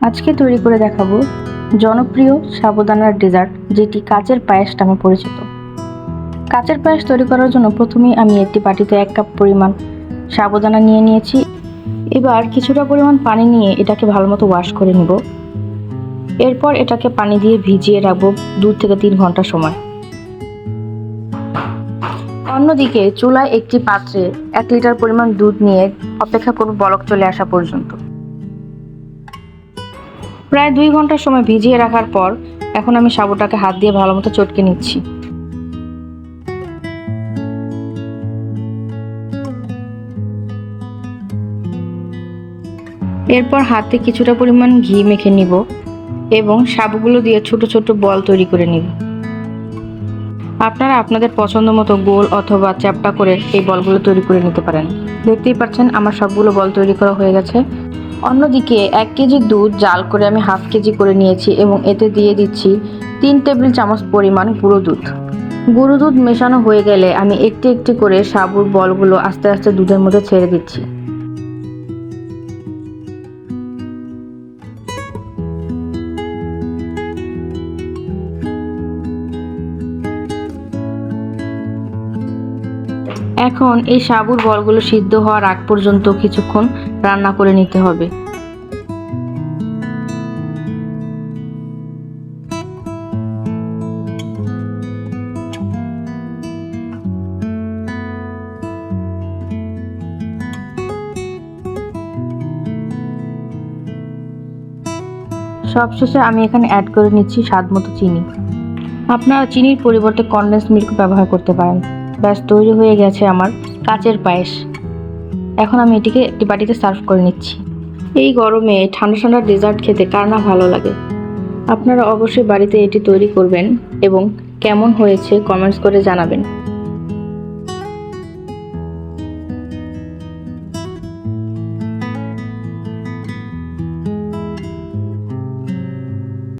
আজকে তৈরি করে দেখাবো জনপ্রিয় সাবুদানার ডেজার্ট, যেটি কাচের পায়েস নামে পরিচিত। কাচের পায়েস তৈরি করার জন্য প্রথমেই আমি একটি বাটিতে এক কাপ পরিমাণ সাবুদানা নিয়ে নিয়েছি। এবার কিছুটা পরিমাণ পানি নিয়ে এটাকে ভালো মতো ওয়াশ করে নিব। এরপর এটাকে পানি দিয়ে ভিজিয়ে রাখব দু থেকে তিন ঘণ্টা সময়। অন্যদিকে চুলায় একটি পাত্রে এক লিটার পরিমাণ দুধ নিয়ে অপেক্ষা করব বলক চলে আসা পর্যন্ত। প্রায় দুই ঘণ্টার সময় ভিজিয়ে রাখার পর এখন আমি সাবুটাকে হাত দিয়ে ভালো মতো চটকে নিচ্ছি। এরপর হাতে কিছুটা পরিমাণ ঘি মেখে নিব এবং সাবুগুলো দিয়ে ছোট ছোট বল তৈরি করে নিব। আপনারা আপনাদের পছন্দ মতো গোল অথবা চ্যাপটা করে এই বলগুলো তৈরি করে নিতে পারেন। দেখতেই পাচ্ছেন আমার সবগুলো বল তৈরি করা হয়ে গেছে। অন্যদিকে এক কেজি দুধ জাল করে আমি হাফ কেজি করে নিয়েছি এবং এতে দিয়ে দিচ্ছি তিন টেবিল চামচ পরিমাণ গুঁড়ো দুধ। গুঁড়ো দুধ মেশানো হয়ে গেলে আমি একটি একটি করে সাবুর বলগুলো আস্তে আস্তে দুধের মধ্যে ছেড়ে দিচ্ছি। এখন এই সাবুর বলগুলো সিদ্ধ হওয়ার আগ পর্যন্ত কিছুক্ষণ রান্না করে নিতে হবে। সবশেষে আমি এখানে অ্যাড করে নিচ্ছি স্বাদ মতো চিনি। আপনারা চিনির পরিবর্তে কনডেন্স মিল্ক ব্যবহার করতে পারেন। ব্যাস, তৈরি হয়ে গেছে আমার কাচের পায়েস। এখন আমি এটিকে একটি বাটিতে সার্ভ করে নিচ্ছি। এই গরমে ঠান্ডা ঠান্ডা ডেজার্ট খেতে কার না ভালো লাগে। আপনারা অবশ্যই বাড়িতে এটি তৈরি করবেন এবং কেমন হয়েছে কমেন্টস করে জানাবেন।